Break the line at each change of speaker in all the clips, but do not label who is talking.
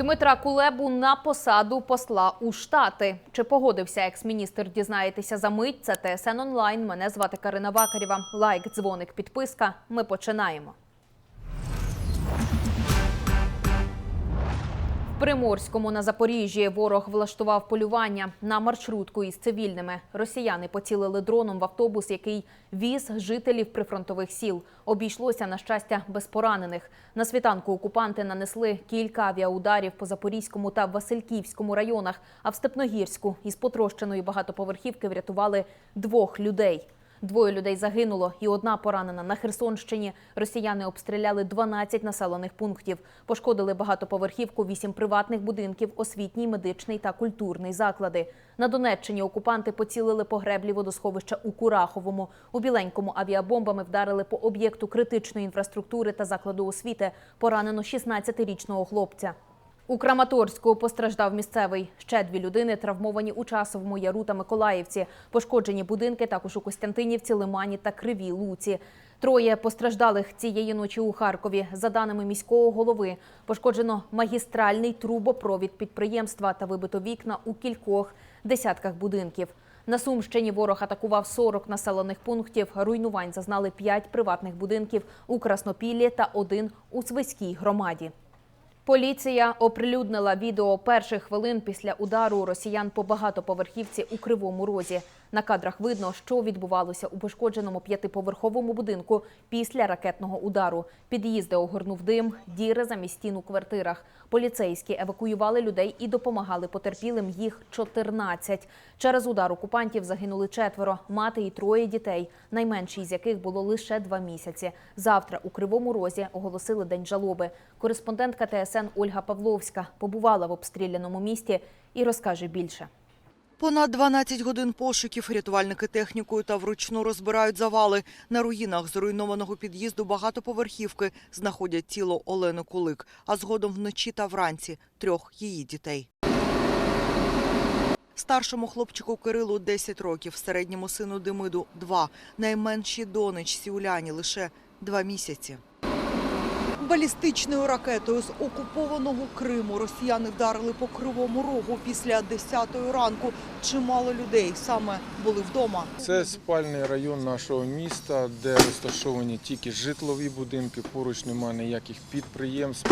Дмитра Кулебу на посаду посла у Штати. Чи погодився екс-міністр? Дізнаєтеся за мить. Це ТСН онлайн. Мене звати Карина Вакарєва. Лайк, дзвоник, підписка. Ми починаємо. Приморському на Запоріжжі ворог влаштував полювання на маршрутку із цивільними. Росіяни поцілили дроном в автобус, який віз жителів прифронтових сіл. Обійшлося на щастя без поранених. На світанку окупанти нанесли кілька авіаударів по Запорізькому та Васильківському районах. А в Степногірську із потрощеної багатоповерхівки врятували двох людей. Двоє людей загинуло і одна поранена. На Херсонщині росіяни обстріляли 12 населених пунктів. Пошкодили багатоповерхівку, 8 приватних будинків, освітній, медичний та культурний заклади. На Донеччині окупанти поцілили по греблі водосховища у Кураховому. У Біленькому авіабомбами вдарили по об'єкту критичної інфраструктури та закладу освіти. Поранено 16-річного хлопця. У Краматорську постраждав місцевий. Ще дві людини травмовані у Часовому Яру та Миколаївці. Пошкоджені будинки також у Костянтинівці, Лимані та Кривій Луці. Троє постраждалих цієї ночі у Харкові. За даними міського голови, пошкоджено магістральний трубопровід підприємства та вибито вікна у кількох десятках будинків. На Сумщині ворог атакував 40 населених пунктів. Руйнувань зазнали 5 приватних будинків у Краснопіллі та один у Свиській громаді. Поліція оприлюднила відео перших хвилин після удару росіян по багатоповерхівці у Кривому Розі. На кадрах видно, що відбувалося у пошкодженому п'ятиповерховому будинку після ракетного удару. Під'їзди огорнув дим, діри замість стін у квартирах. Поліцейські евакуювали людей і допомагали потерпілим. Їх 14. Через удар окупантів загинули четверо, мати і троє дітей, найменший з яких було лише два місяці. Завтра у Кривому Розі оголосили день жалоби. Кореспондентка ТСН Ольга Павловська побувала в обстріляному місті і розкаже більше.
Понад 12 годин пошуків рятувальники технікою та вручну розбирають завали. На руїнах зруйнованого під'їзду багатоповерхівки знаходять тіло Олени Кулик, а згодом вночі та вранці трьох її дітей. Старшому хлопчику Кирилу 10 років, середньому сину Демиду – 2, найменшій донечці Уляні лише 2 місяці. Балістичною ракетою з окупованого Криму росіяни вдарили по Кривому Рогу після 10-ї ранку. Чимало людей саме були вдома.
Це спальний район нашого міста, де розташовані тільки житлові будинки. Поруч немає ніяких підприємств,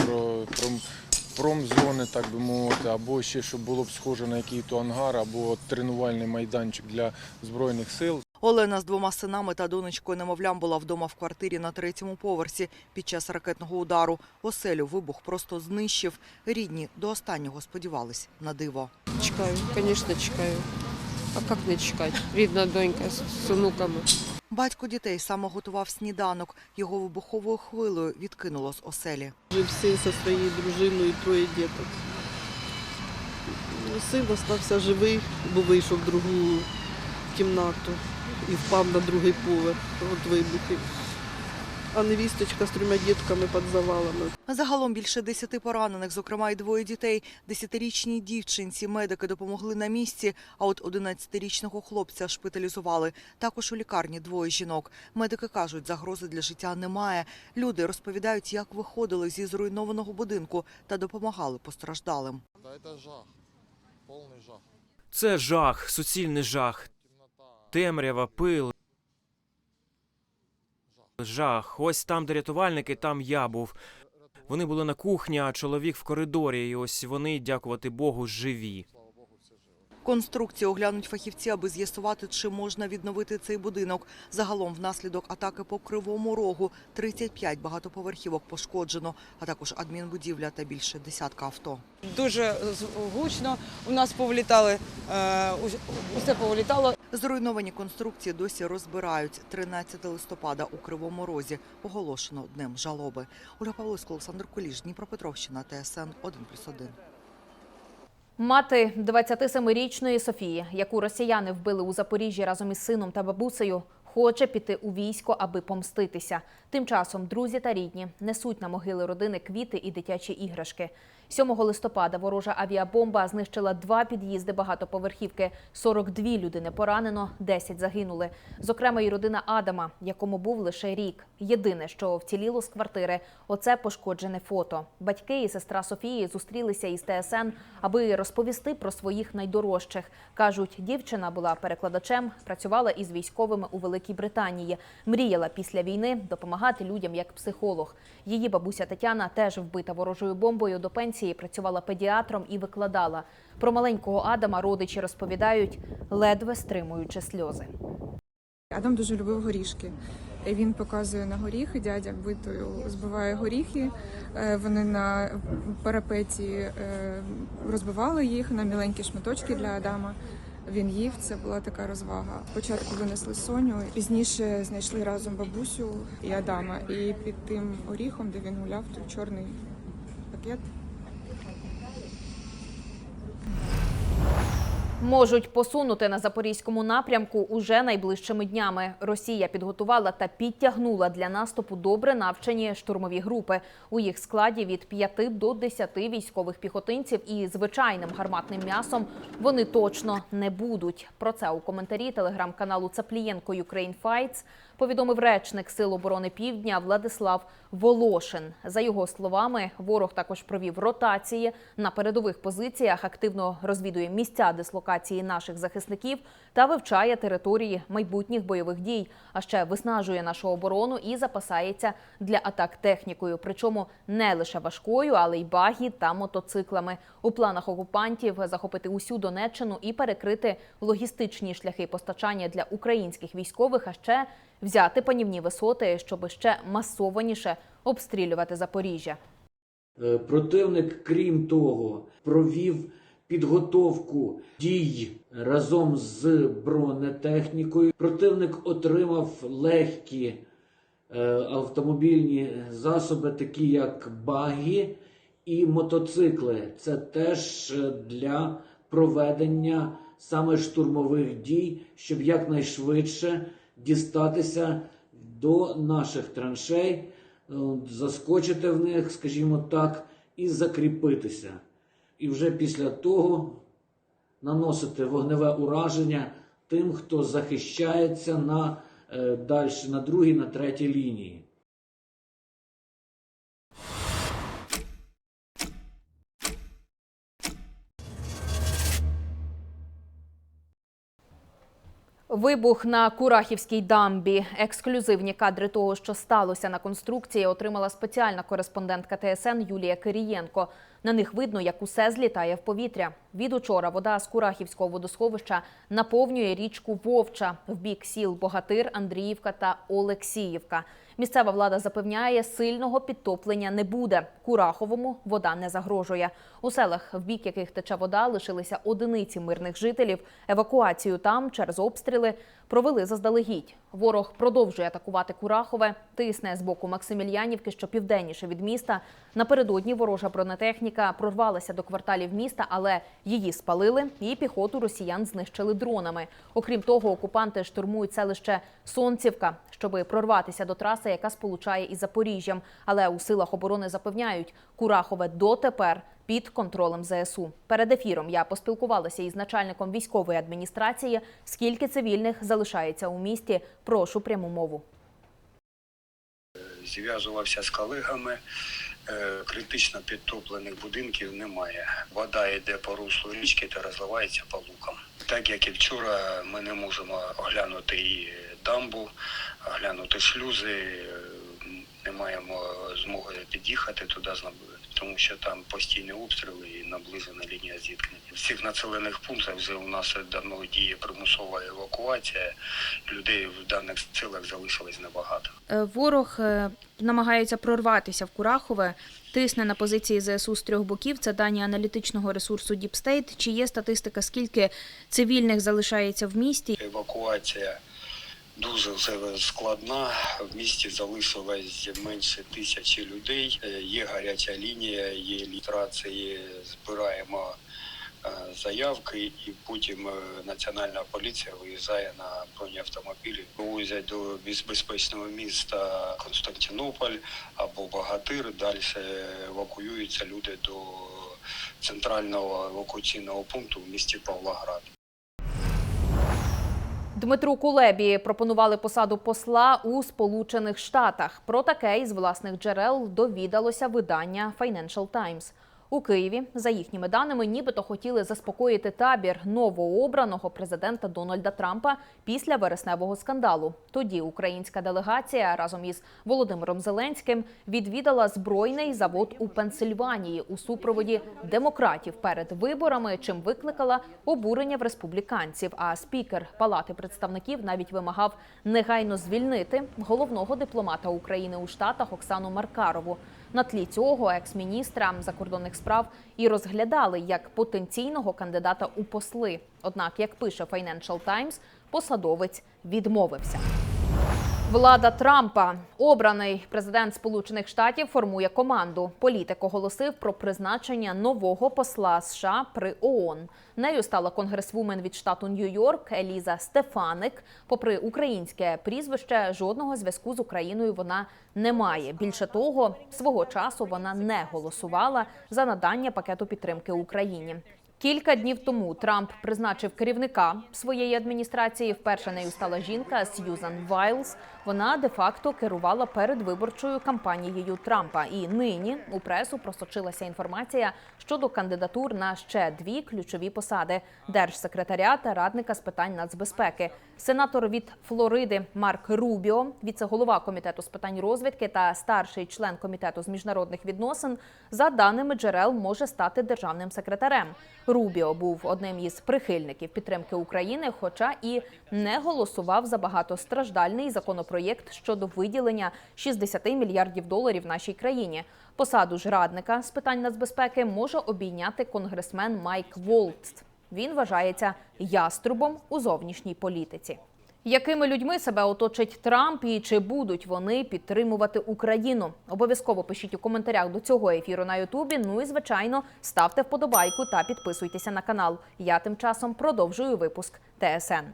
промзони, так би мовити, або ще щоб було б схоже на якийсь ангар, або тренувальний майданчик для збройних сил.
Олена з двома синами та донечкою немовлям була вдома в квартирі на третьому поверсі під час ракетного удару. Оселю вибух просто знищив. Рідні до останнього сподівались на диво.
Чекаю, звісно, чекаю. А як не чекати? Рідна донька з, онуками.
Батько дітей саме готував сніданок. Його вибуховою хвилею відкинуло з оселі.
Жив син зі своєю дружиною, троє діток. Ну, Син залишився живий, бо вийшов в другу кімнату і впав на другий поверх від вибухів. А невісточка з трьома дітками під завалами.
Загалом більше десяти поранених, зокрема й двоє дітей. Десятирічній дівчинці медики допомогли на місці, а от 11-річного хлопця шпиталізували. Також у лікарні двоє жінок. Медики кажуть, загрози для життя немає. Люди розповідають, як виходили зі зруйнованого будинку та допомагали постраждалим.
Да это жах, полный жах.
Це жах, суцільний жах, темрява, пил. Жах. Ось там, де рятувальники, там я був. Вони були на кухні, а чоловік в коридорі. І ось вони, дякувати Богу, живі.
Конструкцію оглянуть фахівці, аби з'ясувати, чи можна відновити цей будинок. Загалом внаслідок атаки по Кривому Рогу 35 багатоповерхівок пошкоджено, а також адмінбудівля та більше десятка авто.
дуже гучно. У нас повлітали, е, усе повлітало.
Зруйновані конструкції досі розбирають. 13 листопада у Кривому Розі оголошено днем жалоби. Ольга Павловська, Олександр Куліш, Дніпропетровщина, ТСН 1+,1.
Мати 27-річної Софії, яку росіяни вбили у Запоріжжі разом із сином та бабусею, хоче піти у військо, аби помститися. Тим часом друзі та рідні несуть на могили родини квіти і дитячі іграшки. 7 листопада ворожа авіабомба знищила два під'їзди багатоповерхівки. 42 людини поранено, 10 загинули. Зокрема, і родина Адама, якому був лише рік. Єдине, що вціліло з квартири, оце пошкоджене фото. Батьки і сестра Софії зустрілися із ТСН, аби розповісти про своїх найдорожчих. кажуть, дівчина була перекладачем, працювала із військовими у Великій Британії. Мріяла після війни допомагати людям як психолог. Її бабуся Тетяна теж вбита ворожою бомбою до пенсії, працювала педіатром і викладала. Про маленького Адама родичі розповідають, ледве стримуючи сльози.
Адам дуже любив горішки. Він показує на горіхи, дядя битою збиває горіхи. Е, Вони на парапеті е, розбивали їх на міленькі шматочки для Адама. Він їв, це була така розвага. Спочатку винесли Соню, пізніше знайшли разом бабусю і Адама. І під тим оріхом, де він гуляв, той чорний пакет.
Можуть посунути на запорізькому напрямку уже найближчими днями. Росія підготувала та підтягнула для наступу добре навчені штурмові групи. У їх складі від 5 до 10 військових піхотинців і звичайним гарматним м'ясом вони точно не будуть. Про це у коментарі телеграм-каналу Цаплієнко Ukraine Fights повідомив речник Сил оборони Півдня Владислав Волошин. За його словами, ворог також провів ротації на передових позиціях, активно розвідує місця дислокації наших захисників та вивчає території майбутніх бойових дій. А ще виснажує нашу оборону і запасається для атак технікою. Причому не лише важкою, але й багі та мотоциклами. У планах окупантів захопити усю Донеччину і перекрити логістичні шляхи постачання для українських військових, а ще взяти панівні висоти, щоб ще масованіше обстрілювати Запоріжжя.
Е, Противник, крім того, провів підготовку дій разом з бронетехнікою. Противник отримав легкі е, автомобільні засоби, такі як багі і мотоцикли. Це теж е, для проведення саме штурмових дій, щоб якнайшвидше дістатися до наших траншей, е, заскочити в них, скажімо так, і закріпитися. І вже після того наносити вогневе ураження тим, хто захищається на, е, дальше, на другій, на третій лінії.
Вибух на Курахівській дамбі. Ексклюзивні кадри того, що сталося на конструкції, отримала спеціальна кореспондентка ТСН Юлія Кирієнко. На них видно, як усе злітає в повітря. Від учора вода з Курахівського водосховища наповнює річку Вовча в бік сіл Богатир, Андріївка та Олексіївка. Місцева влада запевняє, сильного підтоплення не буде. Кураховому вода не загрожує. У селах, в бік яких тече вода, лишилися одиниці мирних жителів. Евакуацію там через обстріли провели заздалегідь. Ворог продовжує атакувати Курахове, тисне з боку Максимільянівки, що південніше від міста. Напередодні ворожа бронетехніка прорвалася до кварталів міста, але її спалили, і піхоту росіян знищили дронами. Окрім того, окупанти штурмують селище Сонцівка, щоби прорватися до траси, яка сполучає із Запоріжжям. Але у силах оборони запевняють, Курахове дотепер під контролем ЗСУ. Перед ефіром я поспілкувалася із начальником військової адміністрації. Скільки цивільних залишається у місті? Прошу пряму мову.
зв'язувався з колегами. Е, Критично підтоплених будинків немає. Вода йде по руслу річки та розливається по лукам. Так як і вчора, ми не можемо оглянути і дамбу, оглянути шлюзи. е, Не маємо змоги під'їхати туди, тому що там постійні обстріли і наближена лінія зіткнення. В цих населених пунктах вже у нас давно діє примусова евакуація. Людей в даних селах залишилось небагато.
Е, Ворог е, намагається прорватися в Курахове, тисне на позиції ЗСУ з трьох боків. Це дані аналітичного ресурсу State. Чи є статистика, скільки цивільних залишається в місті?
Евакуація дуже вже складна. В місті залишилось менше тисячі людей. Е, Є гаряча лінія, є літрації, збираємо е, заявки, і потім е, національна поліція виїжджає на бронеавтомобілі, вивозять до безпечного міста Константинополь або Багатир. Далі евакуюються люди до центрального евакуаційного пункту в місті Павлоград.
Дмитру Кулебі пропонували посаду посла у Сполучених Штатах. Про таке із власних джерел довідалося видання Financial Times. У Києві, за їхніми даними, нібито хотіли заспокоїти табір новообраного президента Дональда Трампа після вересневого скандалу. Тоді українська делегація разом із Володимиром Зеленським відвідала збройний завод у Пенсильванії у супроводі демократів перед виборами, чим викликала обурення в республіканців. А спікер Палати представників навіть вимагав негайно звільнити головного дипломата України у Штатах Оксану Маркарову. На тлі цього екс-міністра закордонних справ і розглядали як потенційного кандидата у посли. Однак, як пише Financial Times, посадовець відмовився. Влада Трампа, обраний президент Сполучених Штатів, формує команду. Політик оголосив про призначення нового посла США при ООН. Нею стала конгресвумен від штату Нью-Йорк Еліза Стефаник. Попри українське прізвище, жодного зв'язку з Україною вона не має. Більше того, свого часу вона не голосувала за надання пакету підтримки Україні. Кілька днів тому Трамп призначив керівника своєї адміністрації. Вперше нею стала жінка Сьюзан Вайлз. Вона де-факто керувала передвиборчою кампанією Трампа. І нині у пресу просочилася інформація щодо кандидатур на ще дві ключові посади: держсекретаря та радника з питань нацбезпеки. Сенатор від Флориди Марк Рубіо, віце-голова комітету з питань розвідки та старший член комітету з міжнародних відносин, за даними джерел, може стати державним секретарем. Рубіо був одним із прихильників підтримки України, хоча і не голосував за багатостраждальний законопроєкт щодо виділення 60 мільярдів доларів нашій країні. Посаду ж радника з питань нацбезпеки може обійняти конгресмен Майк Волтс. Він вважається яструбом у зовнішній політиці. Якими людьми себе оточить Трамп і чи будуть вони підтримувати Україну? Обов'язково пишіть у коментарях до цього ефіру на Ютубі. Ну і звичайно, ставте вподобайку та підписуйтеся на канал. Я тим часом продовжую випуск ТСН.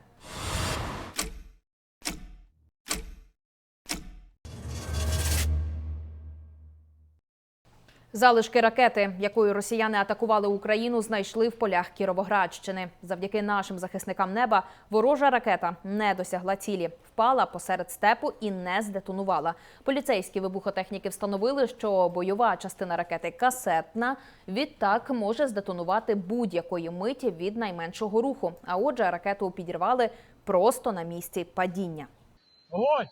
Залишки ракети, якою росіяни атакували Україну, знайшли в полях Кіровоградщини. Завдяки нашим захисникам неба ворожа ракета не досягла цілі, впала посеред степу і не здетонувала. Поліцейські вибухотехніки встановили, що бойова частина ракети касетна. Відтак може здетонувати будь-якої миті від найменшого руху. А отже, ракету підірвали просто на місці падіння.
Огонь!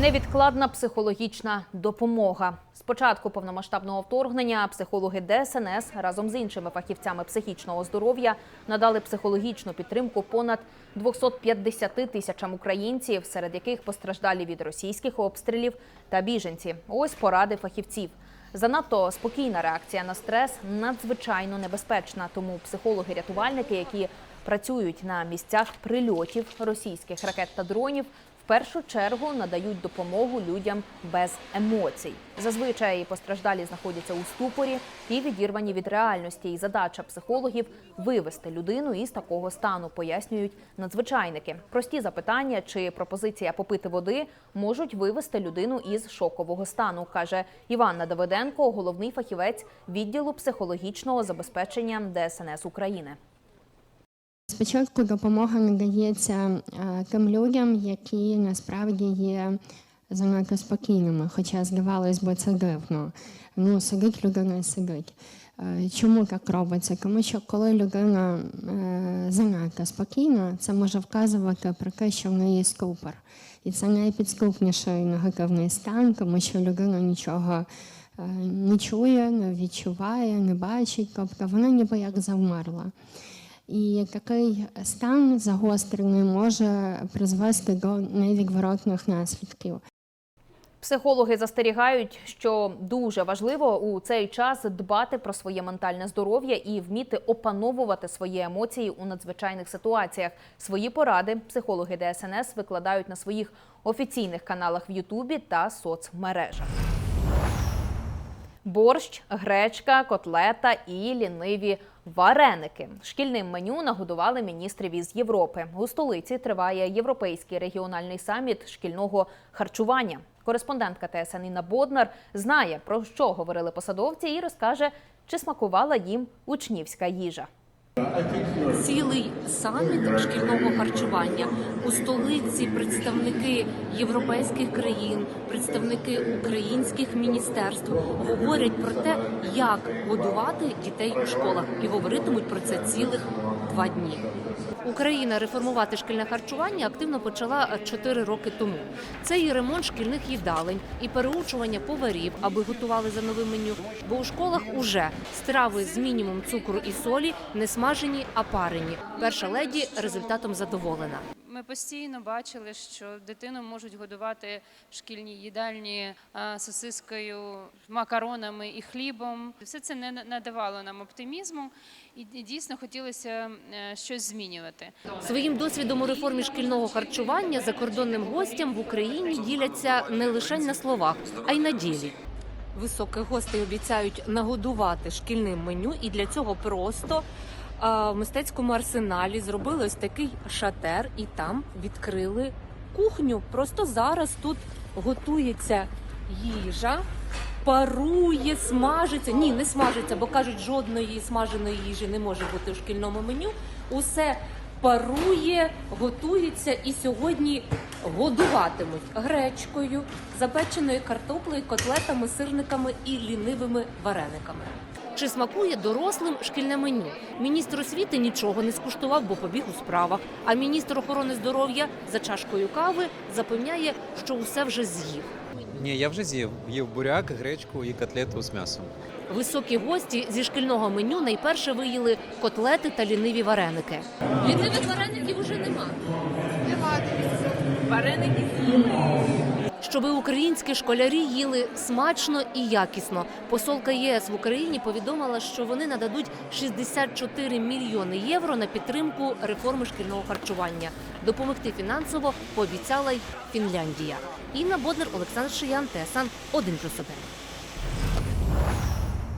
Невідкладна психологічна допомога. З початку повномасштабного вторгнення психологи ДСНС разом з іншими фахівцями психічного здоров'я надали психологічну підтримку понад 250 тисячам українців, серед яких постраждалі від російських обстрілів та біженці. Ось поради фахівців. Занадто спокійна реакція на стрес надзвичайно небезпечна. Тому психологи-рятувальники, які працюють на місцях прильотів російських ракет та дронів, першу чергу надають допомогу людям без емоцій. Зазвичай постраждалі знаходяться у ступорі і відірвані від реальності. І задача психологів вивести людину із такого стану, пояснюють надзвичайники. Прості запитання чи пропозиція попити води можуть вивести людину із шокового стану, каже Іванна Давиденко, головний фахівець відділу психологічного забезпечення ДСНС України.
Спочатку допомога надається е, тим людям, які насправді є занадто спокійними, хоча здавалось би це дивно. Ну, сидить людина сидить. Е, Чому так робиться? Тому що коли людина е, занадто спокійна, це може вказувати про те, що в неї ступор. І це найпідступніший негативний стан, тому що людина нічого не чує, не відчуває, не бачить, тобто вона ніби як завмерла. І такий стан загострений може призвести до невідворотних наслідків.
Психологи застерігають, що дуже важливо у цей час дбати про своє ментальне здоров'я і вміти опановувати свої емоції у надзвичайних ситуаціях. Свої поради психологи ДСНС викладають на своїх офіційних каналах в Ютубі та соцмережах. Борщ, гречка, котлета і ліниві вареники. Шкільним меню нагодували міністрів із Європи. У столиці триває європейський регіональний саміт шкільного харчування. Кореспондентка ТСН Інна Боднар знає про що говорили посадовці і розкаже, чи смакувала їм учнівська їжа.
Цілий саміт шкільного харчування. У столиці представники європейських країн, представники українських міністерств говорять про те, як годувати дітей у школах, і говоритимуть про це цілих два дні. Україна реформувати шкільне харчування активно почала 4 роки тому. Це і ремонт шкільних їдалень, і переучування поварів, аби готували за новим меню. Бо у школах уже страви з мінімум цукру і солі, не смажені, а парені. Перша леді результатом задоволена.
Ми постійно бачили, що дитину можуть годувати в шкільній їдальні сосискою, макаронами і хлібом. Все це не надавало нам оптимізму, і дійсно хотілося е, щось змінювати.
Своїм досвідом у реформі шкільного харчування закордонним гостям в Україні діляться не лише на словах, а й на ділі. Високих гостей обіцяють нагодувати шкільним меню, і для цього просто в мистецькому арсеналі зробили ось такий шатер, і там відкрили кухню. Просто зараз тут готується їжа. Парує, смажиться. Ні, не смажиться, бо кажуть, жодної смаженої їжі не може бути в шкільному меню. Усе парує, готується і сьогодні годуватимуть гречкою, запеченою картоплею, котлетами, сирниками і лінивими варениками. Чи смакує дорослим шкільне меню? Міністр освіти нічого не скуштував, бо побіг у справах. А міністр охорони здоров'я за чашкою кави запевняє, що усе вже з'їв.
Ні, я вже з'їв. Їв буряк, гречку і котлету з м'ясом.
Високі гості зі шкільного меню найперше виїли котлети та ліниві вареники. Лінивих вареників уже нема. Нема Вареники з'їли. Щоби українські школярі їли смачно і якісно. Посолка ЄС в Україні повідомила, що вони нададуть 64 мільйони євро на підтримку реформи шкільного харчування. Допомогти фінансово пообіцяла й Фінляндія. Інна Боднер, Олександр Шиян, ТСН 1+,1.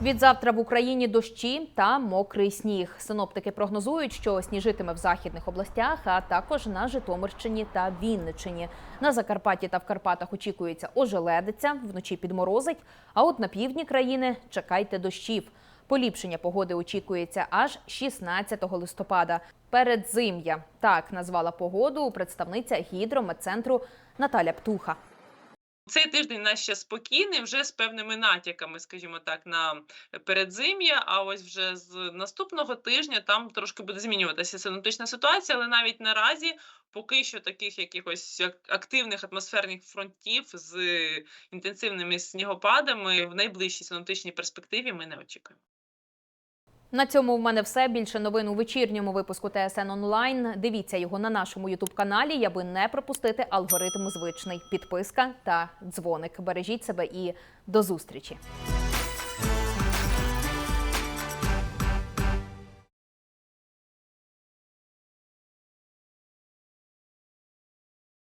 Від завтра в Україні дощі та мокрий сніг. Синоптики прогнозують, що сніжитиме в західних областях, а також на Житомирщині та Вінниччині. На Закарпатті та в Карпатах очікується ожеледиця, вночі підморозить. А от на півдні країни чекайте дощів. Поліпшення погоди очікується аж 16 листопада. Передзим'я так назвала погоду представниця гідрометцентру Наталя Птуха.
Цей тиждень нас ще спокійний, вже з певними натяками, скажімо так, на передзим'я. А ось вже з наступного тижня там трошки буде змінюватися синоптична ситуація, але навіть наразі поки що таких якихось активних атмосферних фронтів з інтенсивними снігопадами в найближчій синоптичній перспективі ми не очікуємо.
На цьому в мене все. Більше новин у вечірньому випуску ТСН онлайн. Дивіться його на нашому Ютуб каналі, аби не пропустити алгоритм звичний. Підписка та дзвоник. Бережіть себе і до зустрічі.